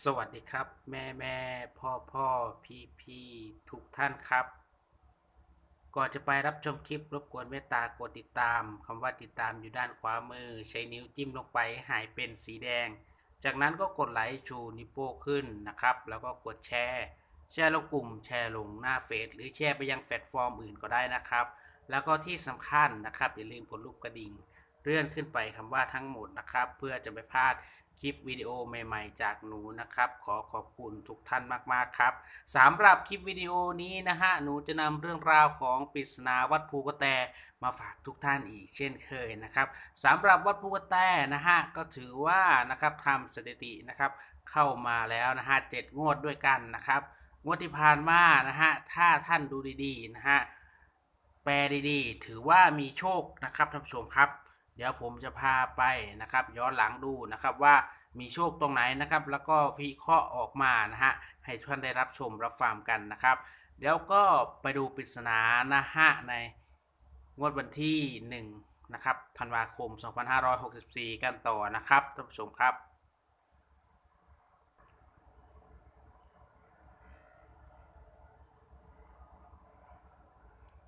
สวัสดีครับ แม่แม่พ่อพ่อพี่พี่ทุกท่านครับ ก่อนจะไปรับชมคลิปรบกวนเมตตากดติดตามคำว่าติดตามอยู่ด้านขวามือ ใช้นิ้วจิ้มลงไปหายเป็นสีแดง จากนั้นก็กดไลค์ชูนิ้วโป้ขึ้นนะครับ แล้วก็กดแชร์แชร์ลงกลุ่มแชร์ลงหน้าเฟซหรือแชร์ไปยังแพลตฟอร์มอื่นก็ได้นะครับ แล้วก็ที่สำคัญนะครับอย่าลืมกดรูปกระดิ่งเลื่อนขึ้นไปคำว่าทั้งหมดนะครับ เพื่อจะไม่พลาด คลิปวิดีโอใหม่ๆ จากหนูนะครับ ขอขอบคุณทุกท่านมากๆครับสำหรับคลิปวิดีโอนี้นะฮะหนูจะนำเรื่องราวของปริศนาวัดภูกระแตมาฝากทุกท่านอีกเช่นเคยนะครับสำหรับวัดภูกระแตนะฮะก็ถือว่านะครับทำสถิตินะครับเข้ามาแล้วนะฮะเจ็ดงวดด้วยกันนะครับงวดที่ผ่านมานะฮะถ้าท่านดูดีๆนะฮะแปลดีๆ ถือว่ามีโชคนะครับท่านผู้ชมครับ เดี๋ยวผมจะพาไปนะครับย้อนหลังดูนะครับว่ามีโชคตรงไหนนะครับ แล้วก็วิเคราะห์ออกมานะฮะให้ท่านได้รับชมรับฟังกันนะครับ เดี๋ยวก็ไปดูปริศนานะฮะในงวดวันที่1นะครับธันวาคม 2564 กันต่อนะครับท่านผู้ชมครับ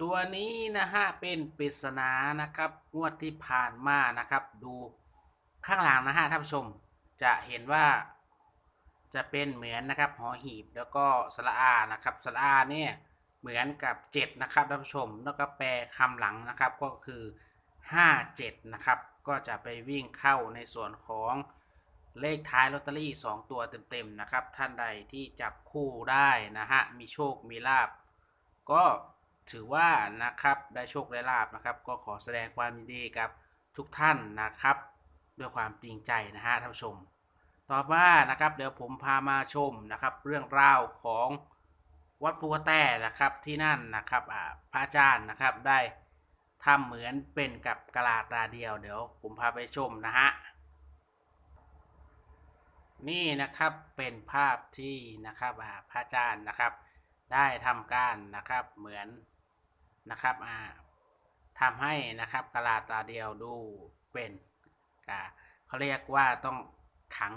ตัวนี้นะฮะเป็นปริศนานะครับงวดที่ผ่านมานะครับ ดูข้างหลังนะฮะท่านผู้ชมจะเห็นว่าจะเป็นเหมือนนะครับหอหีบแล้วก็สระอานะครับสระอาเนี่ยเหมือนกับ7นะครับท่านผู้ชมแล้วก็แปลคำหลังนะครับก็คือ 57 นะครับ ก็จะไปวิ่งเข้าในส่วนของเลขท้ายลอตเตอรี่ 2 ตัวเต็มๆนะครับ ท่านใดที่จับคู่ได้นะฮะมีโชคมีลาบก็ ถือว่านะครับได้โชคได้ลาบนะครับ ก็ขอแสดงความยินดีกับทุกท่านนะครับ ด้วยความจริงใจนะฮะท่านผู้ชม ต่อมานะครับเดี๋ยวผมพามาชมนะครับ เรื่องราวของวัดภูกระแตนะครับที่นั่นนะครับอ่าพระอาจารย์นะครับได้ทำเหมือนเป็นกับกะลาตาเดียว เดี๋ยวผมพาไปชมนะฮะนี่นะครับเป็นภาพที่นะครับอ่าพระอาจารย์นะครับ ได้ทำการนะครับเหมือน นะครับอ่าทำให้นะครับกะลาตาเดียวดูเป็นอ่าเขาเรียกว่าต้องขัง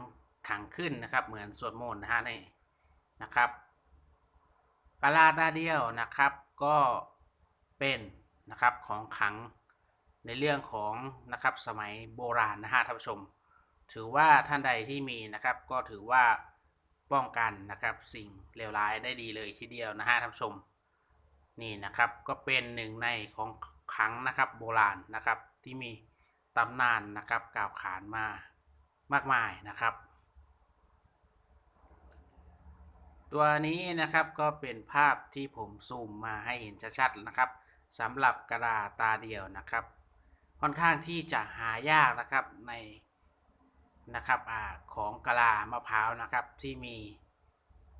ขังขึ้นนะครับ เหมือนสวดมนต์นะฮะนี่นะครับกะลาตาเดียวนะครับ ก็เป็นนะครับของขังในเรื่องของนะครับสมัยโบราณนะฮะท่านผู้ชม ถือว่าท่านใดที่มีนะครับ ก็ถือว่าป้องกันนะครับสิ่งเลวร้ายได้ดีเลยทีเดียวนะฮะท่านผู้ชม นี่นะครับก็เป็นหนึ่งในของขังนะครับโบราณนะครับที่มีตำนานนะครับกล่าวขานมามากมายนะครับ ตัวนี้นะครับก็เป็นภาพที่ผมซูมมาให้เห็นชัดๆนะครับสำหรับกระดาษตาเดียวนะครับ ค่อนข้างที่จะหายากนะครับในนะครับอของกะลามะพร้าวนะครับที่มี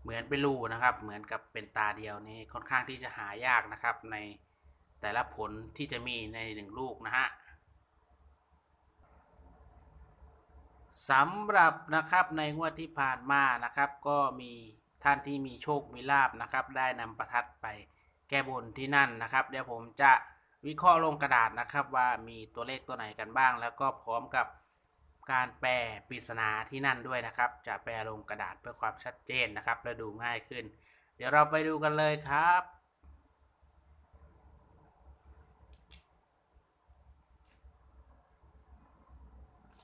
เหมือนเป็นรูนะครับ เหมือนกับเป็นตาเดียวนี่ค่อนข้างที่จะหายากนะครับ ในแต่ละผลที่จะมีในหนึ่งลูกนะฮะสำหรับนะครับในงวดที่ผ่านมานะครับ ก็มีท่านที่มีโชคมีลาบนะครับ ได้นำประทัดไปแก้บนที่นั่นนะครับ เดี๋ยวผมจะวิเคราะห์ลงกระดาษนะครับว่ามีตัวเลขตัวไหนกันบ้าง แล้วก็พร้อมกับ การแปลปริศนาที่นั่นด้วยนะครับ จะแปลลงกระดาษเพื่อความชัดเจนนะครับ และดูง่ายขึ้น เดี๋ยวเราไปดูกันเลยครับ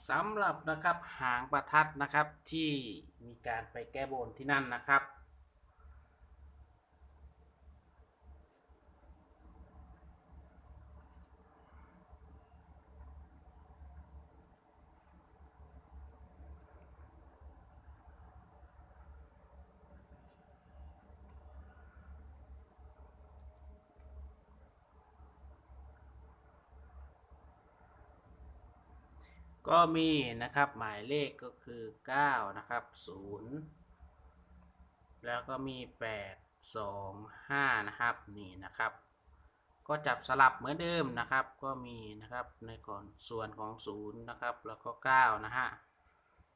สำหรับนะครับหางประทัดนะครับที่มีการไปแก้บนที่นั่นนะครับ ก็มีนะครับหมายเลขก็คือ 9 นะครับ 0 แล้วก็มี 8 2 5 นะครับนี่นะครับ ก็จับสลับเหมือนเดิมนะครับ ก็มีนะครับในก่อนส่วนของ 0 นะครับ แล้วก็ 9 นะฮะ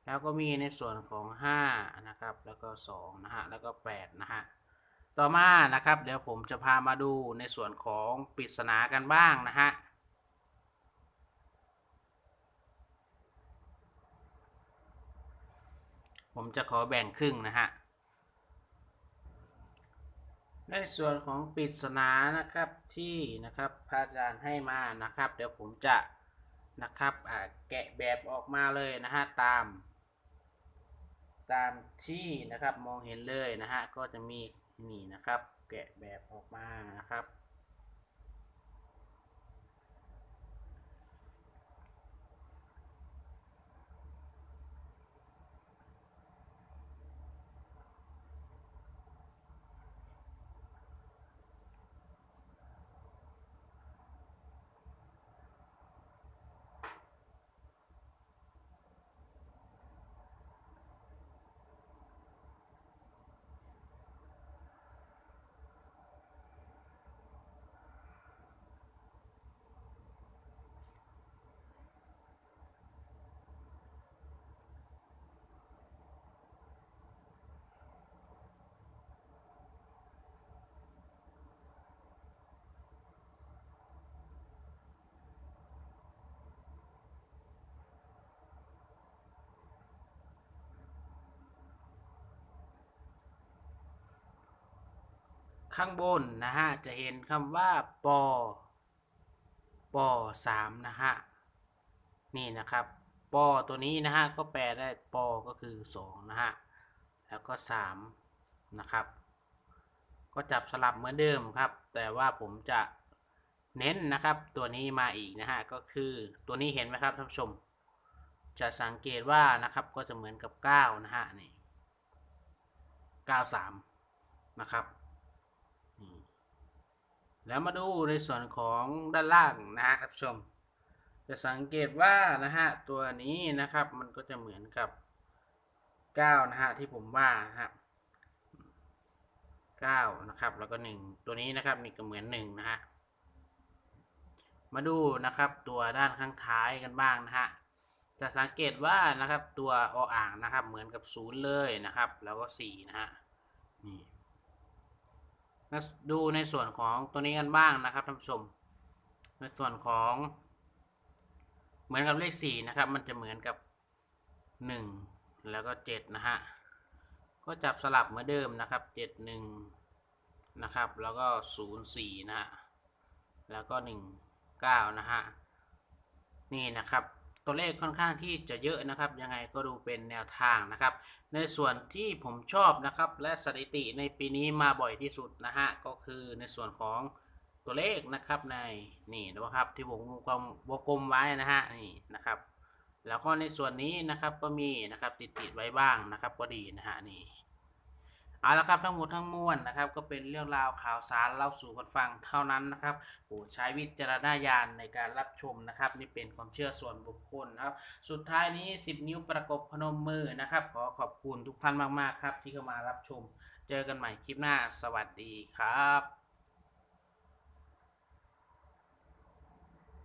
แล้วก็มีในส่วนของ 5 นะครับ แล้วก็ 2 นะฮะ แล้วก็ 8 นะฮะ ต่อมานะครับ เดี๋ยวผมจะพามาดูในส่วนของปริศนากันบ้างนะฮะ ผมจะขอแบ่งครึ่งนะฮะ ในส่วนของปริศนานะครับที่นะครับพระอาจารย์ให้มานะครับ เดี๋ยวผมจะนะครับแกะแบบออกมาเลยนะฮะตาม ตามที่นะครับมองเห็นเลยนะฮะก็จะมีนี่นะครับ แกะแบบออกมานะครับ ข้างบนนะฮะจะเห็นคำว่าปอปอสามนะฮะนี่นะครับปอตัวนี้นะฮะก็แปลได้ปอก็คือสองนะฮะแล้วก็สามนะครับ ก็จับสลับเหมือนเดิมครับ แต่ว่าผมจะเน้นนะครับตัวนี้มาอีกนะฮะก็คือตัวนี้เห็นไหมครับท่านผู้ชม จะสังเกตว่านะครับก็จะเหมือนกับเก้านะฮะนี่เก้าสามนะครับ แล้วมาดูในส่วนของด้านล่างนะฮะท่านผู้ชม จะสังเกตว่านะฮะตัวนี้นะครับมันก็จะเหมือนกับ9นะฮะที่ผมว่านะครับ9นะครับแล้วก็ 1 ตัวนี้นะครับนี่ก็เหมือน1นะฮะมาดูนะครับตัวด้านข้างท้ายกันบ้างนะฮะจะสังเกตว่านะครับตัวออ่างนะครับเหมือนกับ 0 เลยนะครับ แล้วก็4นะฮะ มาดูในส่วนของตัวนี้กันบ้างนะครับท่านผู้ชม ในส่วนของ เหมือนกับเลขสี่นะครับ มันจะเหมือนกับหนึ่งแล้วก็เจ็ดนะฮะก็จับสลับเหมือนเดิมนะครับเจ็ดหนึ่งนะครับ แล้วก็ศูนย์สี่นะฮะแล้วก็หนึ่งเก้านะฮะนี่นะครับ ตัวเลขค่อนข้างที่จะเยอะนะครับ ยังไงก็ดูเป็นแนวทางนะครับ ในส่วนที่ผมชอบนะครับและสถิติในปีนี้มาบ่อยที่สุดนะฮะก็คือในส่วนของตัวเลขนะครับในนี่นะครับที่วงกลมวงกลมไว้นะฮะนี่นะครับ แล้วก็ในส่วนนี้นะครับก็มีนะครับติดติดไว้บ้างนะครับก็ดีนะฮะนี่ เอาละครับทั้งหมดทั้งมวลนะครับ ก็เป็นเรื่องราวข่าวสารเล่าสู่กันฟังเท่านั้นนะครับโปรดใช้วิจารณญาณในการรับชมนะครับ นี่เป็นความเชื่อส่วนบุคคลนะครับ สุดท้ายนี้ 10 นิ้วประกบพนมมือนะครับ ขอขอบคุณทุกท่านมากๆครับ ที่เข้ามารับชม เจอกันใหม่คลิปหน้า สวัสดีครับ